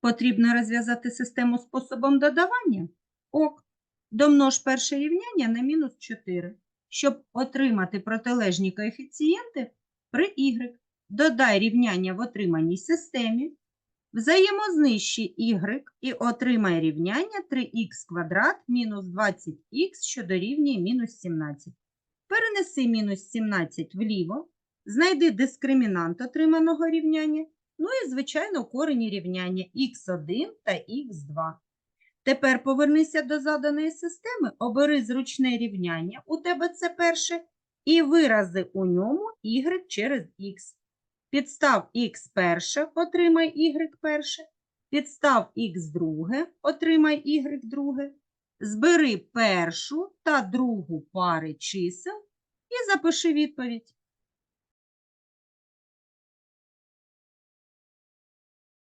Потрібно розв'язати систему способом додавання? Ок. Домнож перше рівняння на мінус 4, щоб отримати протилежні коефіцієнти при y. Додай рівняння в отриманій системі, взаємознищи y і отримай рівняння 3х квадрат мінус 20х, що дорівнює мінус 17. Перенеси мінус 17 вліво, знайди дискримінант отриманого рівняння, ну і, звичайно, корені рівняння х1 та х2. Тепер повернися до заданої системи, обери зручне рівняння, у тебе це перше, і вирази у ньому y через х. Підстав х перше, отримай y перше, підстав х друге, отримай y друге. Збери першу та другу пари чисел і запиши відповідь.